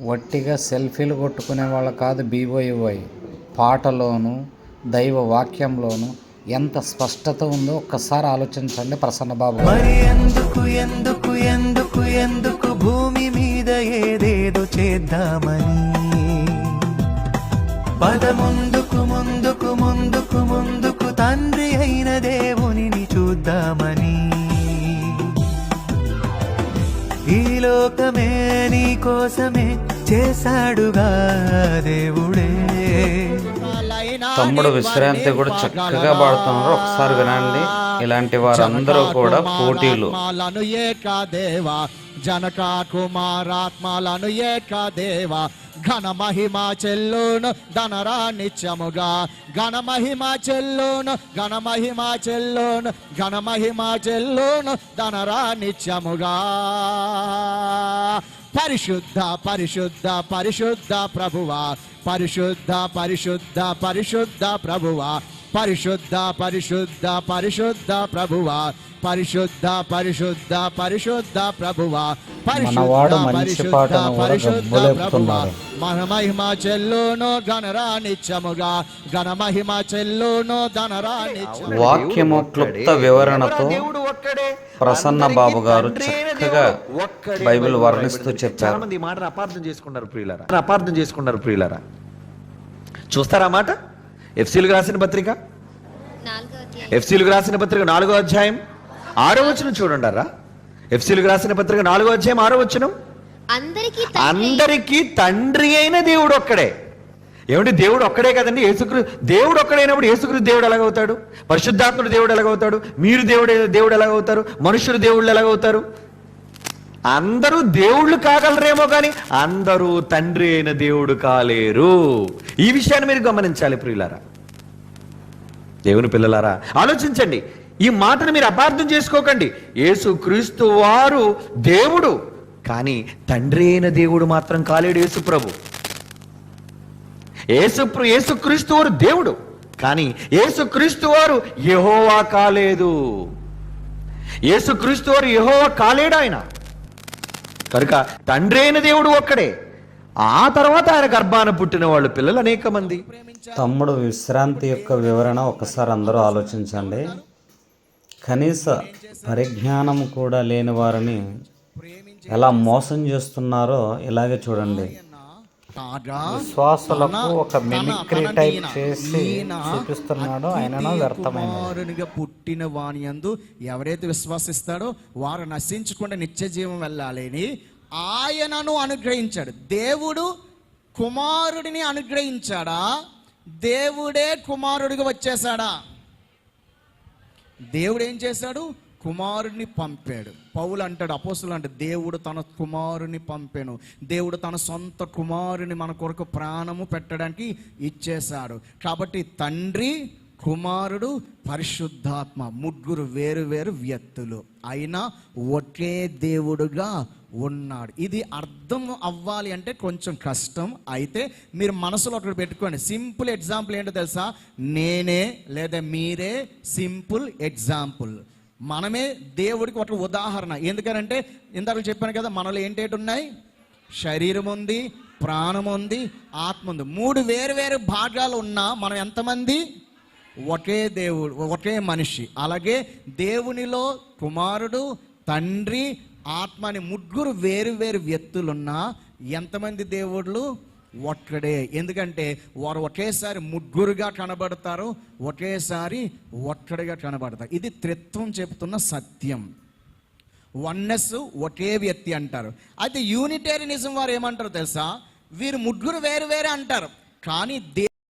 వట్టిగా సెల్ఫీలు కొట్టుకునే వాళ్ళు కాదు బీబోయివై పాటలోను దైవ వాక్యంలోను ఎంత స్పష్టత ఉందో ఒక్కసారి ఆలోచించండి ప్రసన్నబాబు బాబు మరి ఎందుకు ఎందుకు ఎందుకు ఎందుకు భూమి మీద ఏదేదో చేద్దామని? పద ముందుకు ముందుకు ముందుకు ముందుకు తండ్రి అయిన దేవునిని చూద్దామని. ఈ లోకమే నీ కోసమే చేశాడుగా దేవుడే. తమ్ముడు విశ్రాంతి కూడా చక్కగా పాడుతున్నారు. ఒకసారి వినండి. ఇలాంటి వారందరూ కూడా పోటీలు. ఆత్మలను ఏక దేవ జనక కుమారాత్మలను ఏక దేవ ఘన మహిమ చెల్లును ధనరా నిత్యముగా. ఘన మహిమ చెల్లును ఘన మహిమ చెల్లును ఘన మహిమ చెల్లును ధనరా నిత్యముగా. పరిశుద్ధ పరిశుద్ధ పరిశుద్ధ ప్రభువా. పరిశుద్ధ పరిశుద్ధ పరిశుద్ధ ప్రభువా. పరిశుద్ధ పరిశుద్ధ పరిశుద్ధ ప్రభువా. పరిశుద్ధ పరిశుద్ధ పరిశుద్ధ ప్రభువా. మనవాడు మంచి పాటను కూడా గబ్బులేపుతున్నాడు. మన మహిమ చెల్లును గణరా నిత్యముగా ఘన మహిమ చెల్లును ధనరా వాక్యము క్లుప్త వివరణతో ప్రసన్న బాబు గారు చక్కగా బైబిల్ వర్ణిస్తూ చెప్పారు. మంది మాటను అపార్థం చేసుకున్నారు ప్రియులారా. అపార్థం చేసుకున్నారు ప్రియులారా. చూస్తారా మాట? ఎఫ్సీలకు రాసిన పత్రిక? ఎఫ్సీలకు రాసిన పత్రిక నాలుగో అధ్యాయం? ఆరో వచనం చూడండారా? ఎఫ్సీలకు రాసిన పత్రిక నాలుగో అధ్యాయం ఆరో వచనం? అందరికీ తండ్రి. అయిన దేవుడు ఒక్కడే. ఏమంటే దేవుడు ఒక్కడే కదండి? యేసుక్రీ దేవుడు ఒక్కడైనప్పుడు యేసుక్రీ దేవుడు ఎలాగవుతాడు? పరిశుద్ధాత్ముడు దేవుడు ఎలాగవుతాడు? మీరు దేవుడు దేవుడు ఎలాగవుతారు? మనుషులు దేవుళ్ళు ఎలాగవుతారు? అందరూ దేవుళ్ళు కాగలరేమో కానీ అందరూ తండ్రి అయిన దేవుడు కాలేరు. ఈ విషయాన్ని మీరు గమనించాలి ప్రియులారా. దేవుని పిల్లలారా ఆలోచించండి. ఈ మాటను మీరు అపార్థం చేసుకోకండి. యేసు క్రీస్తు వారు దేవుడు కానీ తండ్రి అయిన దేవుడు మాత్రం కాలేడు యేసు ప్రభు. యేసు యేసు క్రీస్తు వారు దేవుడు కానీ యేసు క్రీస్తు వారు యహోవా కాలేదు. యేసు క్రీస్తు వారు యహోవా కాలేడు ఆయన. కనుక తండ్రి అయిన దేవుడు ఒక్కడే. ఆ తర్వాత ఆయన గర్భాన పుట్టిన వాళ్ళు పిల్లలు అనేక మంది. తమ్ముడు విశ్రాంతి యొక్క వివరణ ఒకసారి అందరూ ఆలోచించండి. కనీస పరిజ్ఞానం కూడా లేని వారిని ఎలా మోసం చేస్తున్నారో ఇలాగే చూడండి. విశ్వాసులకు ఒక మిమిక్రీ టైప్ చేసి చూపిస్తున్నాడు ఆయనను పుట్టిన వాని యందు ఎవరైతే విశ్వసిస్తాడో వారు నశించకుండా నిత్య జీవం వెళ్ళాలని ఆయనను అనుగ్రహించాడు. దేవుడు కుమారుడిని అనుగ్రహించాడా? దేవుడే కుమారుడిగా వచ్చేసాడా దేవుడు ఏం చేశాడు? కుమారుడిని పంపాడు. పౌలు అంటాడు అపోసులు అంటే దేవుడు తన కుమారుని పంపాను. దేవుడు తన సొంత కుమారుని మన కొరకు ప్రాణము పెట్టడానికి ఇచ్చేశాడు. కాబట్టి తండ్రి కుమారుడు పరిశుద్ధాత్మ ముగ్గురు వేరు వేరు వ్యక్తులు. అయినా ఒకే దేవుడుగా ఉన్నాడు. ఇది అర్థం అవ్వాలి అంటే కొంచెం కష్టం. అయితే మీరు మనసులో ఒకటి పెట్టుకోండి. సింపుల్ ఎగ్జాంపుల్ ఏంటో తెలుసా? నేనే లేదా మీరే సింపుల్ ఎగ్జాంపుల్. మనమే దేవుడికి ఒక ఉదాహరణ. ఎందుకనంటే ఇందాక చెప్పాను కదా మనలో ఏంటేటి ఉన్నాయి? శరీరం ఉంది ప్రాణం ఉంది ఆత్మ ఉంది. మూడు వేరు వేరు భాగాలు ఉన్నా మనం ఎంతమంది? ఒకే దేవుడు ఒకే మనిషి. అలాగే దేవునిలో కుమారుడు తండ్రి ఆత్మ అని ముగ్గురు వేరు వేరు వ్యక్తులున్నా ఎంతమంది దేవుళ్ళు? ఒక్కడే. ఎందుకంటే వారు ఒకేసారి ముగ్గురుగా కనబడతారు ఒకేసారి ఒక్కడిగా కనబడతారు. ఇది త్రిత్వం చెబుతున్న సత్యం. వన్నెస్ ఒకే వ్యక్తి అంటారు. అయితే యూనిటేరియనిజం వారు ఏమంటారు తెలుసా? వీరు ముగ్గురు వేరు వేరే అంటారు. కానీ దే